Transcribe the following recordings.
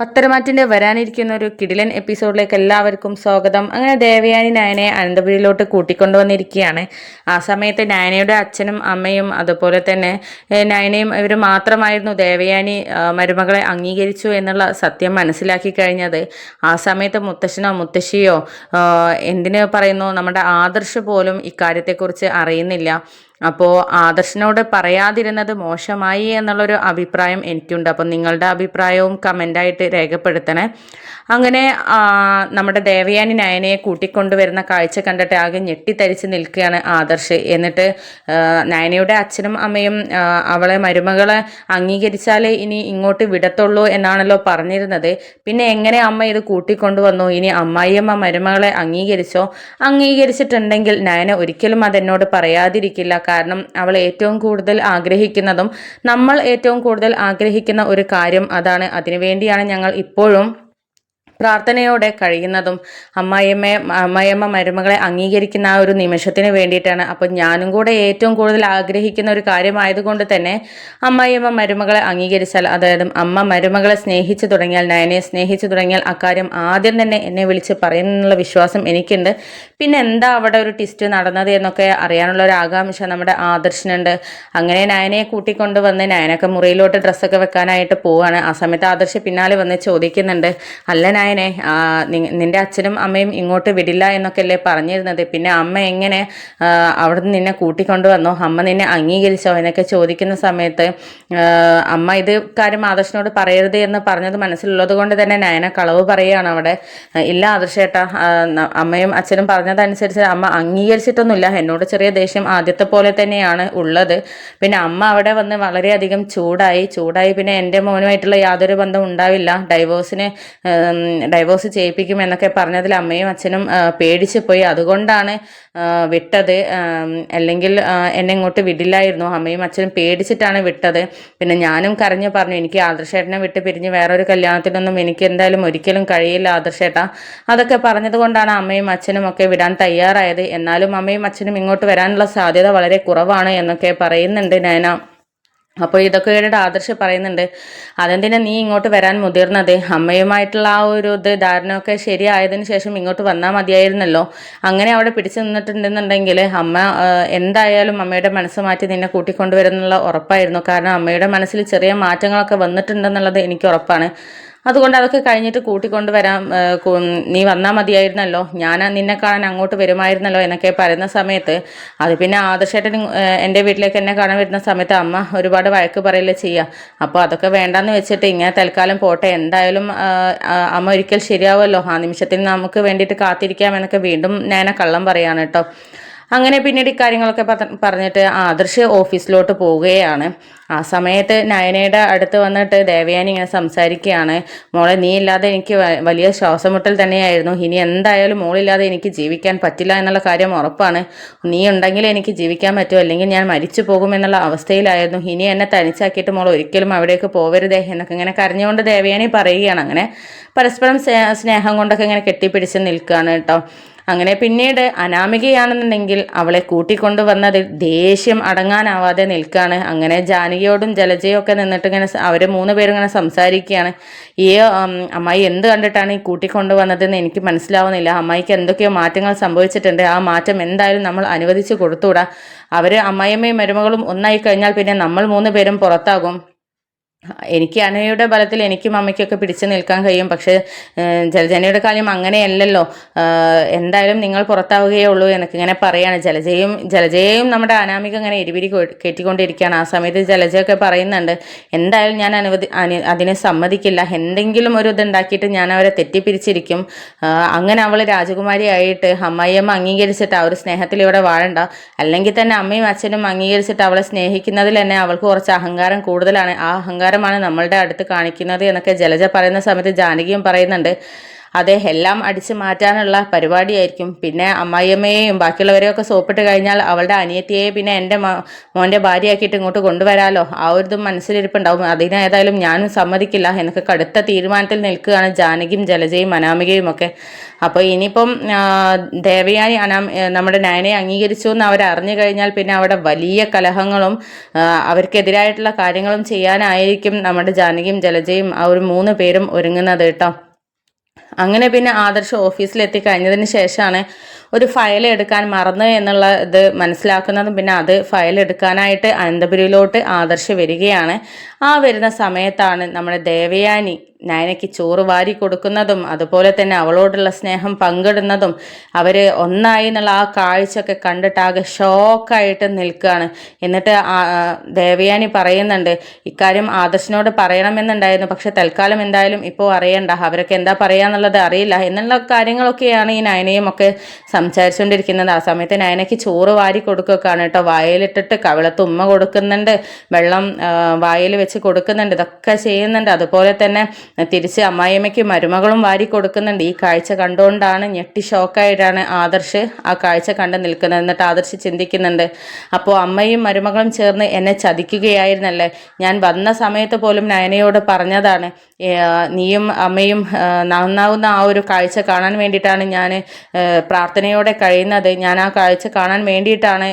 പത്തരമാറ്റിന്റെ വരാനിരിക്കുന്ന ഒരു കിടിലൻ എപ്പിസോഡിലേക്ക് എല്ലാവർക്കും സ്വാഗതം. അങ്ങനെ ദേവയാനി നയനെ അനന്തപുരിയിലോട്ട് കൂട്ടിക്കൊണ്ടുവന്നിരിക്കുകയാണ്. ആ സമയത്ത് നയനയുടെ അച്ഛനും അമ്മയും അതുപോലെ തന്നെ നയനയും ഇവർ മാത്രമായിരുന്നു ദേവയാനി മരുമകളെ അംഗീകരിച്ചു എന്നുള്ള സത്യം മനസ്സിലാക്കി കഴിഞ്ഞത്. ആ സമയത്ത് മുത്തശ്ശനോ മുത്തശ്ശിയോ എന്തിനു പറയുന്നു? നമ്മുടെ ആദർശ് പോലും ഇക്കാര്യത്തെക്കുറിച്ച് അറിയുന്നില്ല. അപ്പോൾ ആദർശനോട് പറയാതിരുന്നത് മോശമായി എന്നുള്ളൊരു അഭിപ്രായം എനിക്കുണ്ട്. അപ്പം നിങ്ങളുടെ അഭിപ്രായവും കമന്റായിട്ട് രേഖപ്പെടുത്തണേ. അങ്ങനെ നമ്മുടെ ദേവയാനി നയനയെ കൂട്ടിക്കൊണ്ടുവരുന്ന കാഴ്ച കണ്ടിട്ട് ആകെ ഞെട്ടിത്തരിച്ച് നിൽക്കുകയാണ് ആദർശ്. എന്നിട്ട് നയനയുടെ അച്ഛനും അമ്മയും അവളെ മരുമകളെ അംഗീകരിച്ചാലേ ഇനി ഇങ്ങോട്ട് വിടത്തുള്ളൂ എന്നാണല്ലോ പറഞ്ഞിരുന്നത്. പിന്നെ എങ്ങനെ അമ്മ ഇത് കൂട്ടിക്കൊണ്ടുവന്നു? ഇനി അമ്മായിയമ്മ മരുമകളെ അംഗീകരിച്ചോ? അംഗീകരിച്ചിട്ടുണ്ടെങ്കിൽ നയന ഒരിക്കലും അതെന്നോട് പറയാതിരിക്കില്ല. കാരണം അവൾ ഏറ്റവും കൂടുതൽ ആഗ്രഹിക്കുന്നതും നമ്മൾ ഏറ്റവും കൂടുതൽ ആഗ്രഹിക്കുന്ന ഒരു കാര്യം അതാണ്. അതിനുവേണ്ടിയാണ് ഞങ്ങൾ ഇപ്പോഴും പ്രാർത്ഥനയോടെ കഴിയുന്നതും അമ്മായിയമ്മയെ അമ്മായിയമ്മ മരുമകളെ അംഗീകരിക്കുന്ന ആ ഒരു നിമിഷത്തിന് വേണ്ടിയിട്ടാണ്. അപ്പം ഞാനും കൂടെ ഏറ്റവും കൂടുതൽ ആഗ്രഹിക്കുന്ന ഒരു കാര്യമായതുകൊണ്ട് തന്നെ അമ്മായിയമ്മ മരുമകളെ അംഗീകരിച്ചാൽ അതായത് അമ്മ മരുമകളെ സ്നേഹിച്ചു തുടങ്ങിയാൽ നയനെ സ്നേഹിച്ചു തുടങ്ങിയാൽ അക്കാര്യം ആദ്യം തന്നെ എന്നെ വിളിച്ച് പറയുന്നുള്ള വിശ്വാസം എനിക്കുണ്ട്. പിന്നെ എന്താ അവിടെ ഒരു ടിസ്റ്റ് നടന്നത് എന്നൊക്കെ അറിയാനുള്ള ഒരു ആകാംക്ഷ നമ്മുടെ ആദർശനുണ്ട്. അങ്ങനെ നയനയെ കൂട്ടിക്കൊണ്ട് വന്ന് നയനൊക്കെ മുറിയിലോട്ട് ഡ്രസ്സൊക്കെ വെക്കാനായിട്ട് പോവാണ്. ആ സമയത്ത് ആദർശ പിന്നാലെ വന്ന് ചോദിക്കുന്നുണ്ട് അല്ല നയനെ ആ, നി- നിന്റെ അച്ഛനും അമ്മയും ഇങ്ങോട്ട് വിടില്ല എന്നൊക്കെ അല്ലേ പറഞ്ഞിരുന്നത്. പിന്നെ അമ്മ എങ്ങനെ അവിടുന്ന് നിന്നെ കൂട്ടിക്കൊണ്ടു വന്നോ അമ്മ നിന്നെ അംഗീകരിച്ചോ? എന്നൊക്കെ ചോദിക്കുന്ന സമയത്ത് അമ്മ ഇത് കാര്യം ആദർശനോട് പറയരുത് എന്ന് പറഞ്ഞത് മനസ്സിലുള്ളത് കൊണ്ട് തന്നെ നയന കളവ് പറയുകയാണ് അവിടെ. ഇല്ല ആദർശേട്ടാ അമ്മയും അച്ഛനും പറഞ്ഞതനുസരിച്ച് അമ്മ അംഗീകരിച്ചിട്ടൊന്നുമില്ല. എന്നോട് ചെറിയ ദേഷ്യം ആദ്യത്തെ പോലെ തന്നെയാണ് ഉള്ളത്. പിന്നെ അമ്മ അവിടെ വന്ന് വളരെയധികം ചൂടായി. ചൂടായി പിന്നെ എന്റെ മോനുമായിട്ടുള്ള യാതൊരു ബന്ധം ഉണ്ടാവില്ല. ഡൈവോഴ്സിന് ഡൈവോഴ്സ് ചെയ്യിപ്പിക്കും എന്നൊക്കെ പറഞ്ഞതിൽ അമ്മയും അച്ഛനും പേടിച്ച് പോയി. അതുകൊണ്ടാണ് വിട്ടത്. അല്ലെങ്കിൽ എന്നെ ഇങ്ങോട്ട് വിടില്ലായിരുന്നു. അമ്മയും അച്ഛനും പേടിച്ചിട്ടാണ് വിട്ടത്. പിന്നെ ഞാനും കരഞ്ഞു പറഞ്ഞു എനിക്ക് ആദർശേട്ടനെ വിട്ട് പിരിഞ്ഞ് വേറൊരു കല്യാണത്തിനൊന്നും എനിക്ക് എന്തായാലും ഒരിക്കലും കഴിയില്ല ആദർശേട്ട. അതൊക്കെ പറഞ്ഞത് കൊണ്ടാണ് അമ്മയും അച്ഛനും ഒക്കെ വിടാൻ തയ്യാറായത്. എന്നാലും അമ്മയും അച്ഛനും ഇങ്ങോട്ട് വരാനുള്ള സാധ്യത വളരെ കുറവാണ് എന്നൊക്കെ പറയുന്നുണ്ട് നയന. അപ്പോൾ ഇതൊക്കെ കേട്ടിട്ട് ആദർശ് പറയുന്നുണ്ട്. അതെന്തിനാ നീ ഇങ്ങോട്ട് വരാൻ മുതിർന്നത്. അമ്മയുമായിട്ടുള്ള ആ ഒരു ഇത് ധാരണയൊക്കെ ശരിയായതിനു ശേഷം ഇങ്ങോട്ട് വന്നാൽ മതിയായിരുന്നല്ലോ. അങ്ങനെ അവിടെ പിടിച്ചു നിന്നിട്ടുണ്ടെന്നുണ്ടെങ്കിൽ അമ്മ എന്തായാലും അമ്മയുടെ മനസ്സ് മാറ്റി നിന്നെ കൂട്ടിക്കൊണ്ടുവരുന്നുള്ള ഉറപ്പായിരുന്നു. കാരണം അമ്മയുടെ മനസ്സിൽ ചെറിയ മാറ്റങ്ങളൊക്കെ വന്നിട്ടുണ്ടെന്നുള്ളത് എനിക്ക് ഉറപ്പാണ്. അതുകൊണ്ട് അതൊക്കെ കഴിഞ്ഞിട്ട് കൂട്ടിക്കൊണ്ട് വരാം നീ വന്നാൽ മതിയായിരുന്നല്ലോ. ഞാൻ നിന്നെ കാണാൻ അങ്ങോട്ട് വരുമായിരുന്നല്ലോ എന്നൊക്കെ പറയുന്ന സമയത്ത് അത് പിന്നെ ആദർശേട്ടൻ എന്റെ വീട്ടിലേക്ക് എന്നെ കാണാൻ വരുന്ന സമയത്ത് അമ്മ ഒരുപാട് വഴക്ക് പറയല്ലേ ചെയ്യുക അപ്പോൾ അതൊക്കെ വേണ്ടാന്ന് വെച്ചിട്ട് ഇങ്ങനെ തൽക്കാലം പോട്ടെ. എന്തായാലും അമ്മ ഒരിക്കൽ ശരിയാവുമല്ലോ. ആ നിമിഷത്തിൽ നമുക്ക് വേണ്ടിയിട്ട് കാത്തിരിക്കാം എന്നൊക്കെ വീണ്ടും ഞാൻ കള്ളം പറയാണ് കേട്ടോ. അങ്ങനെ പിന്നീട് ഇക്കാര്യങ്ങളൊക്കെ പറഞ്ഞിട്ട് ആദർശ് ഓഫീസിലോട്ട് പോവുകയാണ്. ആ സമയത്ത് നയനയുടെ അടുത്ത് വന്നിട്ട് ദേവയാനി ഇങ്ങനെ സംസാരിക്കുകയാണ്. മോളെ നീ ഇല്ലാതെ എനിക്ക് വലിയ ശ്വാസമുട്ടൽ തന്നെയായിരുന്നു. ഇനി എന്തായാലും മോളില്ലാതെ എനിക്ക് ജീവിക്കാൻ പറ്റില്ല എന്നുള്ള കാര്യം ഉറപ്പാണ്. നീ ഉണ്ടെങ്കിൽ എനിക്ക് ജീവിക്കാൻ പറ്റുമോ അല്ലെങ്കിൽ ഞാൻ മരിച്ചു പോകുമെന്നുള്ള അവസ്ഥയിലായിരുന്നു. ഇനി എന്നെ തനിച്ചാക്കിയിട്ട് മോൾ ഒരിക്കലും അവിടേക്ക് പോവരുതേ എന്നൊക്കെ ഇങ്ങനെ കരഞ്ഞുകൊണ്ട് ദേവയാനി പറയുകയാണ്. അങ്ങനെ പരസ്പരം സ്നേഹം കൊണ്ടൊക്കെ ഇങ്ങനെ കെട്ടിപ്പിടിച്ച് നിൽക്കുകയാണ് കേട്ടോ. അങ്ങനെ പിന്നീട് അനാമികയാണെന്നുണ്ടെങ്കിൽ അവളെ കൂട്ടിക്കൊണ്ടു വന്നത് ദേഷ്യം അടങ്ങാനാവാതെ നിൽക്കുകയാണ് അങ്ങനെ ജാനകിയോടും ജലജയും ഒക്കെ നിന്നിട്ട് ഇങ്ങനെ അവർ മൂന്ന് പേരും ഇങ്ങനെ സംസാരിക്കുകയാണ്. ഈ അമ്മായി എന്ത് കണ്ടിട്ടാണ് ഈ കൂട്ടിക്കൊണ്ടു വന്നതെന്ന് എനിക്ക് മനസ്സിലാവുന്നില്ല. അമ്മായിക്ക് എന്തൊക്കെയോ മാറ്റങ്ങൾ സംഭവിച്ചിട്ടുണ്ട്. ആ മാറ്റം എന്തായാലും നമ്മൾ അനുവദിച്ച് കൊടുത്തുകൂടാ അവർ അമ്മായിയമ്മയും മരുമകളും ഒന്നായി കഴിഞ്ഞാൽ പിന്നെ നമ്മൾ മൂന്ന് പേരും പുറത്താകും. എനിക്ക് അനയുടെ ബലത്തിൽ എനിക്കും അമ്മയ്ക്കൊക്കെ പിടിച്ചു നിൽക്കാൻ കഴിയും. പക്ഷെ ജലജനയുടെ കാര്യം അങ്ങനെയല്ലല്ലോ. എന്തായാലും നിങ്ങൾ പുറത്താവുകയേ ഉള്ളൂ എന്നൊക്കെ ഇങ്ങനെ പറയാണ്. ജലജയും ജലജയെയും നമ്മുടെ അനാമിക ഇങ്ങനെ എരിപിരി കെട്ടിക്കൊണ്ടിരിക്കുകയാണ് ആ സമയത്ത് ജലജയൊക്കെ പറയുന്നുണ്ട് എന്തായാലും ഞാൻ അനുവദി അനു അതിനെ സമ്മതിക്കില്ല. എന്തെങ്കിലും ഒരു ഇത് ഉണ്ടാക്കിയിട്ട് ഞാൻ അവരെ തെറ്റിപ്പിരിച്ചിരിക്കും. അങ്ങനെ അവൾ രാജകുമാരി ആയിട്ട് അമ്മായിയമ്മ അംഗീകരിച്ചിട്ട് ആ ഒരു സ്നേഹത്തിൽ ഇവിടെ വാഴണ്ട. അല്ലെങ്കിൽ തന്നെ അമ്മയും അച്ഛനും അംഗീകരിച്ചിട്ട് അവളെ സ്നേഹിക്കുന്നതിൽ തന്നെ അവൾക്ക് കുറച്ച് അഹങ്കാരം കൂടുതലാണ്. ആ അഹങ്കാരമാണ് നമ്മളുടെ അടുത്ത് കാണിക്കുന്നത് എന്നൊക്കെ ജലജ പറയുന്ന സമയത്ത് ജാനകിയും പറയുന്നുണ്ട്. അത് എല്ലാം അടിച്ചു മാറ്റാനുള്ള പരിപാടിയായിരിക്കും. പിന്നെ അമ്മായിയമ്മയെയും ബാക്കിയുള്ളവരെയൊക്കെ സോപ്പിട്ട് കഴിഞ്ഞാൽ അവളുടെ അനിയത്തിയെ പിന്നെ എന്റെ മോന്റെ ഭാര്യയാക്കിയിട്ട് ഇങ്ങോട്ട് കൊണ്ടുവരാലോ. ആ ഒരു ഇതും മനസ്സിലിരിപ്പുണ്ടാവും. അതിനേതായാലും ഞാനും സമ്മതിക്കില്ല. എന്നൊക്കെ കടുത്ത തീരുമാനത്തിൽ നിൽക്കുകയാണ് ജാനകിയും ജലജയും അനാമികയും ഒക്കെ. അപ്പോൾ ഇനിയിപ്പം ദേവയാനി അനാം നമ്മുടെ നയനെ അംഗീകരിച്ചു എന്ന് അവർ അറിഞ്ഞു കഴിഞ്ഞാൽ പിന്നെ അവിടെ വലിയ കലഹങ്ങളും അവർക്കെതിരായിട്ടുള്ള കാര്യങ്ങളും ചെയ്യാനായിരിക്കും നമ്മുടെ ജാനകിയും ജലജയും ആ ഒരു മൂന്ന് പേരും ഒരുങ്ങുന്നത് കേട്ടോ. അങ്ങനെ പിന്നെ ആദർശ് ഓഫീസിലെത്തി കഴിഞ്ഞതിന് ശേഷമാണ് ഒരു ഫയൽ എടുക്കാൻ മറന്നു എന്നുള്ള ഇത് മനസ്സിലാക്കുന്നതും പിന്നെ അത് ഫയൽ എടുക്കാനായിട്ട് അനന്തപുരിയിലോട്ട് ആദർശ് വരികയാണ്. ആ വരുന്ന സമയത്താണ് നമ്മുടെ ദേവയാനി നയനയ്ക്ക് ചോറ് വാരി കൊടുക്കുന്നതും അതുപോലെ തന്നെ അവളോടുള്ള സ്നേഹം പങ്കിടുന്നതും അവർ ഒന്നായി എന്നുള്ള ആ കാഴ്ചയൊക്കെ കണ്ടിട്ട് ആകെ ഷോക്കായിട്ട് നിൽക്കുകയാണ്. എന്നിട്ട് ദേവയാനി പറയുന്നുണ്ട് ഇക്കാര്യം ആദർശിനോട് പറയണമെന്നുണ്ടായിരുന്നു പക്ഷെ തൽക്കാലം എന്തായാലും ഇപ്പോൾ അറിയണ്ട. അവരൊക്കെ എന്താ പറയാന്നുള്ളത് അറിയില്ല. എന്നുള്ള കാര്യങ്ങളൊക്കെയാണ് ഈ നയനയും ഒക്കെ സംസാരിച്ചുകൊണ്ടിരിക്കുന്നത്. ആ സമയത്ത് നയനയ്ക്ക് ചോറ് വാരി കൊടുക്കുകയാണ് കേട്ടോ. വായലിട്ടിട്ട് കവിളത്ത് ഉമ്മ കൊടുക്കുന്നുണ്ട് വെള്ളം വായിൽ വെച്ച് കൊടുക്കുന്നുണ്ട് ഇതൊക്കെ ചെയ്യുന്നുണ്ട്. അതുപോലെ തന്നെ തിരിച്ച് അമ്മായിയമ്മയ്ക്ക് മരുമകളും വാരി കൊടുക്കുന്നുണ്ട്. ഈ കാഴ്ച കണ്ടുകൊണ്ടാണ് ഞെട്ടി ഷോക്കായിട്ടാണ് ആദർശ് ആ കാഴ്ച കണ്ട് നിൽക്കുന്നത് എന്നിട്ട് ആദർശ് ചിന്തിക്കുന്നുണ്ട്. അപ്പോൾ അമ്മയും മരുമകളും ചേർന്ന് എന്നെ ചതിക്കുകയായിരുന്നല്ലേ? ഞാൻ വന്ന സമയത്ത് പോലും നയനയോട് പറഞ്ഞതാണ് നീയും അമ്മയും നന്നാവുന്ന ആ ഒരു കാഴ്ച കാണാൻ വേണ്ടിയിട്ടാണ് ഞാൻ പ്രാർത്ഥനയോടെ കഴിയുന്നത്. ഞാൻ ആ കാഴ്ച കാണാൻ വേണ്ടിയിട്ടാണ്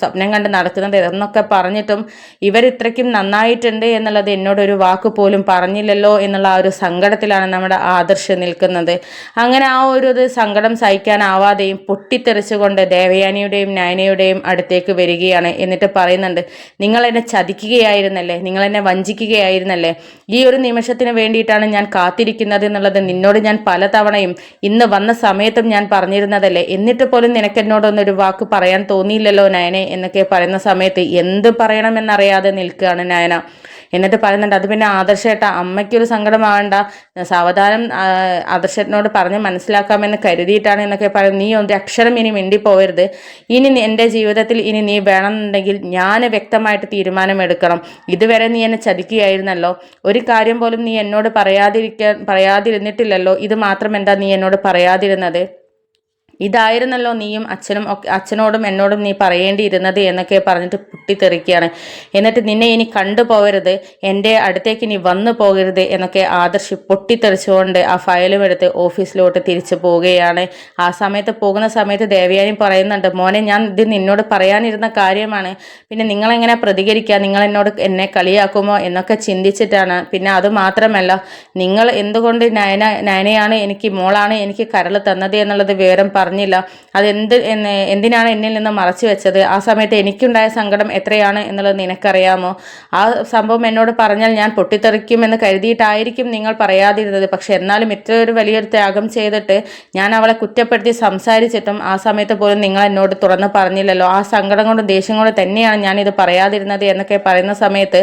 സ്വപ്നം കണ്ട് നടക്കുന്നത്. എന്നൊക്കെ പറഞ്ഞിട്ടും ഇവരിത്രയ്ക്കും നന്നായിട്ടുണ്ട് എന്നുള്ളത് എന്നോടൊരു വാക്ക് പോലും പറഞ്ഞില്ലല്ലോ എന്നുള്ള ആ ഒരു സങ്കടത്തിലാണ് നമ്മുടെ ആദർശ് നിൽക്കുന്നത്. അങ്ങനെ ആ ഒരു സങ്കടം സഹിക്കാനാവാതെയും പൊട്ടിത്തെറിച്ചുകൊണ്ട് ദേവയാനിയുടെയും നയനയുടെയും അടുത്തേക്ക് വരികയാണ് എന്നിട്ട് പറയുന്നുണ്ട് നിങ്ങൾ എന്നെ ചതിക്കുകയായിരുന്നല്ലേ? നിങ്ങൾ എന്നെ വഞ്ചിക്കുകയായിരുന്നല്ലേ? ഈ ഒരു നിമിഷത്തിന് വേണ്ടിയിട്ടാണ് ഞാൻ കാത്തിരിക്കുന്നത് എന്നുള്ളത് നിന്നോട് ഞാൻ പലതവണയും ഇന്ന് വന്ന സമയത്തും ഞാൻ പറഞ്ഞിരുന്നതല്ലേ? എന്നിട്ട് പോലും നിനക്കെന്നോടൊന്നൊരു വാക്ക് പറയാൻ തോന്നിയില്ലല്ലോ നയനെ? എന്നൊക്കെ പറയുന്ന സമയത്ത് എന്ത് പറയണമെന്നറിയാതെ നിൽക്കുകയാണ് നയന. എന്നിട്ട് പറയുന്നുണ്ട് അത് പിന്നെ ആദർശേട്ട അമ്മയ്ക്കൊരു സങ്കടമാകണ്ട സാവധാനം ആദർശേട്ടനോട് പറഞ്ഞ് മനസ്സിലാക്കാമെന്ന് കരുതിയിട്ടാണ് എന്നൊക്കെ പറയും. നീ ഒരു അക്ഷരം ഇനി മിണ്ടിപ്പോവരുത്. ഇനി എന്റെ ജീവിതത്തിൽ ഇനി നീ വേണമെന്നുണ്ടെങ്കിൽ ഞാൻ വ്യക്തമായിട്ട് തീരുമാനമെടുക്കണം. ഇതുവരെ നീ എന്നെ ചതിക്കുകയായിരുന്നല്ലോ. ഒരു കാര്യം പോലും നീ എന്നോട് പറയാതിരിക്കാൻ പറയാതിരുന്നിട്ടില്ലല്ലോ. ഇത് മാത്രം എന്താ നീ എന്നോട് പറയാതിരുന്നത്? ഇതായിരുന്നല്ലോ നീയും അച്ഛനും അച്ഛനോടും എന്നോടും നീ പറയേണ്ടിയിരുന്നത് എന്നൊക്കെ പറഞ്ഞിട്ട് പൊട്ടിത്തെറിക്കുകയാണ്. എന്നിട്ട് നിന്നെ ഇനി കണ്ടുപോകരുത് എന്റെ അടുത്തേക്ക് ഇനി വന്നു പോകരുത് എന്നൊക്കെ ആദർശ് പൊട്ടിത്തെറിച്ചുകൊണ്ട് ആ ഫയലും എടുത്ത് ഓഫീസിലോട്ട് തിരിച്ചു പോവുകയാണ്. ആ സമയത്ത് പോകുന്ന സമയത്ത് ദേവയാനി പറയുന്നുണ്ട് മോനെ ഞാൻ ഇത് നിന്നോട് പറയാനിരുന്ന കാര്യമാണ്. പിന്നെ നിങ്ങളെങ്ങനെ പ്രതികരിക്കുക നിങ്ങൾ എന്നോട് എന്നെ കളിയാക്കുമോ? എന്നൊക്കെ ചിന്തിച്ചിട്ടാണ്. പിന്നെ അത് മാത്രമല്ല നിങ്ങൾ എന്തുകൊണ്ട് നയന നയനയാണ് എനിക്ക് മോളാണ് എനിക്ക് കരൾ തന്നത് എന്നുള്ളത് വിവരം പറഞ്ഞു പറഞ്ഞില്ല അതെന്ത് എന്തിനാണ് എന്നിൽ നിന്ന് മറച്ചു വെച്ചത്? ആ സമയത്ത് എനിക്കുണ്ടായ സങ്കടം എത്രയാണ് എന്നുള്ളത് നിനക്കറിയാമോ? ആ സംഭവം എന്നോട് പറഞ്ഞാൽ ഞാൻ പൊട്ടിത്തെറിക്കുമെന്ന് കരുതിയിട്ടായിരിക്കും നിങ്ങൾ പറയാതിരുന്നത്. പക്ഷെ എന്നാലും ഇത്ര ഒരു വലിയൊരു ത്യാഗം ചെയ്തിട്ട് ഞാൻ അവളെ കുറ്റപ്പെടുത്തി സംസാരിച്ചിട്ടും ആ സമയത്ത് പോലും നിങ്ങൾ എന്നോട് തുറന്ന് പറഞ്ഞില്ലല്ലോ. ആ സങ്കടം കൊണ്ട് ദേഷ്യം കൊണ്ട് തന്നെയാണ് ഞാൻ ഇത് പറയാതിരുന്നത് എന്നൊക്കെ പറയുന്ന സമയത്ത്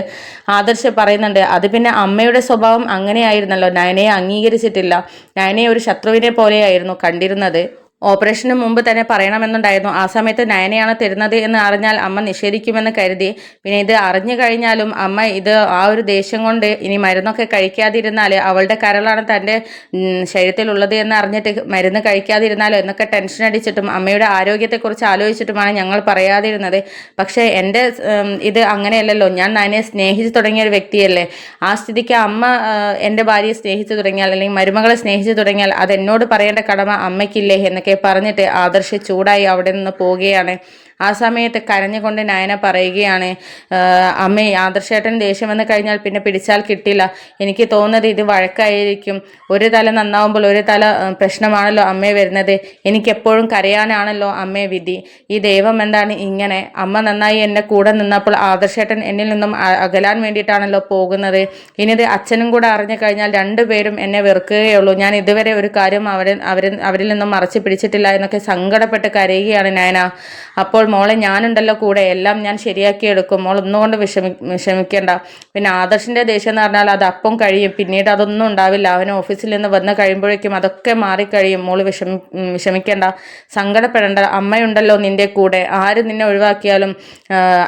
ആദർശ് പറയുന്നുണ്ട് അത് പിന്നെ അമ്മയുടെ സ്വഭാവം അങ്ങനെയായിരുന്നല്ലോ. നയനയെ അംഗീകരിച്ചിട്ടില്ല. നയനയെ ഒരു ശത്രുവിനെ പോലെയായിരുന്നു കണ്ടിരുന്നത്. ഓപ്പറേഷന് മുമ്പ് തന്നെ പറയണമെന്നുണ്ടായിരുന്നു. ആ സമയത്ത് നയനയാണ് തരുന്നത് എന്ന് അറിഞ്ഞാൽ അമ്മ നിഷേധിക്കുമെന്ന് കരുതി. പിന്നെ ഇത് അറിഞ്ഞു കഴിഞ്ഞാലും അമ്മ ഇത് ആ ഒരു ദേഷ്യം കൊണ്ട് ഇനി മരുന്നൊക്കെ കഴിക്കാതിരുന്നാൽ അവളുടെ കരളാണ് തന്റെ ശരീരത്തിലുള്ളത് എന്ന് അറിഞ്ഞിട്ട് മരുന്ന് കഴിക്കാതിരുന്നാലോ എന്നൊക്കെ ടെൻഷൻ അടിച്ചിട്ടും അമ്മയുടെ ആരോഗ്യത്തെക്കുറിച്ച് ആലോചിച്ചിട്ടുമാണ് ഞങ്ങൾ പറയാതിരുന്നത്. പക്ഷേ എന്റെ ഇത് അങ്ങനെയല്ലല്ലോ. ഞാൻ നയനെ സ്നേഹിച്ചു തുടങ്ങിയ ഒരു വ്യക്തിയല്ലേ. ആ സ്ഥിതിക്ക് അമ്മ എന്റെ ഭാര്യയെ സ്നേഹിച്ചു തുടങ്ങിയാൽ അല്ലെങ്കിൽ മരുമകളെ സ്നേഹിച്ചു തുടങ്ങിയാൽ അത് എന്നോട് പറയേണ്ട കടമ അമ്മയ്ക്കില്ലേ എന്നൊക്കെ എന്നൊക്കെ പറഞ്ഞിട്ട് ആദർശ് ചൂടായി അവിടെ നിന്ന് പോവുകയാണ്. ആ സമയത്ത് കരഞ്ഞുകൊണ്ട് നയന പറയുകയാണ് അമ്മേ ആദർശേട്ടൻ ദേഷ്യം വന്നു കഴിഞ്ഞാൽ പിന്നെ പിടിച്ചാൽ കിട്ടില്ല. എനിക്ക് തോന്നുന്നത് ഇത് വഴക്കായിരിക്കും. ഒരു തല നന്നാവുമ്പോൾ ഒരു തല പ്രശ്നമാണല്ലോ അമ്മേ വരുന്നത്. എനിക്കെപ്പോഴും കരയാനാണല്ലോ അമ്മേ വിധി. ഈ ദൈവം എന്താണ് ഇങ്ങനെ? അമ്മ നന്നായി എന്റെ കൂടെ നിന്നപ്പോൾ ആദർശേട്ടൻ എന്നിൽ നിന്നും അകലാൻ വേണ്ടിയിട്ടാണല്ലോ പോകുന്നത്. ഇനിത് അച്ഛനും കൂടെ അറിഞ്ഞു കഴിഞ്ഞാൽ രണ്ടുപേരും എന്നെ വെറുക്കുകയുള്ളൂ. ഞാൻ ഇതുവരെ ഒരു കാര്യം അവരെ അവരിൽ നിന്നും മറച്ചു പിടിച്ചിട്ടില്ല എന്നൊക്കെ സങ്കടപ്പെട്ട് കരയുകയാണ് നയന. അപ്പോൾ മോളെ ഞാനുണ്ടല്ലോ കൂടെ എല്ലാം ഞാൻ ശരിയാക്കി എടുക്കും. മോൾ ഒന്നുകൊണ്ട് വിഷമി വിഷമിക്കേണ്ട. പിന്നെ ആദർശിന്റെ ദേഷ്യം എന്ന് പറഞ്ഞാൽ അത് അപ്പം കഴിയും. പിന്നീട് അതൊന്നും ഉണ്ടാവില്ല. അവൻ ഓഫീസിൽ നിന്ന് വന്ന് കഴിയുമ്പോഴേക്കും അതൊക്കെ മാറിക്കഴിയും. മോൾ വിഷമി വിഷമിക്കേണ്ട. സങ്കടപ്പെടേണ്ട. അമ്മയുണ്ടല്ലോ നിന്റെ കൂടെ. ആര് നിന്നെ ഒഴിവാക്കിയാലും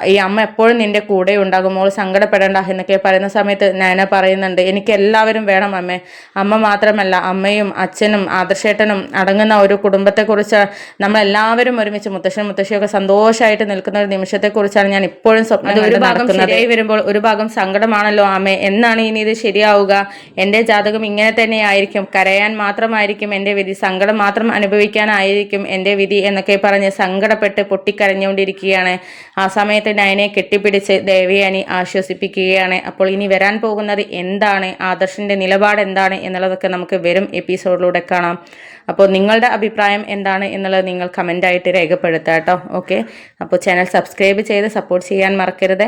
ഈ അമ്മ എപ്പോഴും നിന്റെ കൂടെ ഉണ്ടാകും. മോൾ സങ്കടപ്പെടേണ്ട എന്നൊക്കെ പറയുന്ന സമയത്ത് നയന പറയുന്നുണ്ട്. എനിക്ക് എല്ലാവരും വേണം അമ്മേ. അമ്മ മാത്രമല്ല അമ്മയും അച്ഛനും ആദർശേട്ടനും അടങ്ങുന്ന ഒരു കുടുംബത്തെക്കുറിച്ച് നമ്മളെല്ലാവരും ഒരുമിച്ച് മുത്തശ്ശനും മുത്തശ്ശിയൊക്കെ സന്തോഷമായിട്ട് നിൽക്കുന്ന ഒരു നിമിഷത്തെക്കുറിച്ചാണ് ഞാൻ ഇപ്പോഴും സ്വപ്നം ഒരു ഭാഗം ശരിയായി വരുമ്പോൾ ഒരു ഭാഗം സങ്കടമാണല്ലോ ആമേ. എന്നാണ് ഇനി ഇത് ശരിയാവുക? എന്റെ ജാതകം ഇങ്ങനെ തന്നെ ആയിരിക്കും കരയാൻ മാത്രമായിരിക്കും എന്റെ വിധി. സങ്കടം മാത്രം അനുഭവിക്കാനായിരിക്കും എന്റെ വിധി എന്നൊക്കെ പറഞ്ഞ് സങ്കടപ്പെട്ട് പൊട്ടിക്കരഞ്ഞുകൊണ്ടിരിക്കുകയാണ്. ആ സമയത്ത് നയനെ കെട്ടിപ്പിടിച്ച് ദേവയാനി ആശ്വസിപ്പിക്കുകയാണ്. അപ്പോൾ ഇനി വരാൻ പോകുന്നത് എന്താണ്? ആദർശിന്റെ നിലപാട് എന്താണ് എന്നുള്ളതൊക്കെ നമുക്ക് വരും എപ്പിസോഡിലൂടെ കാണാം. അപ്പോൾ നിങ്ങളുടെ അഭിപ്രായം എന്താണ് എന്നുള്ളത് നിങ്ങൾ കമന്റായിട്ട് രേഖപ്പെടുത്താം കേട്ടോ ഓക്കെ അപ്പോൾ ചാനൽ സബ്സ്ക്രൈബ് ചെയ്ത് സപ്പോർട്ട് ചെയ്യാൻ മറക്കരുത്.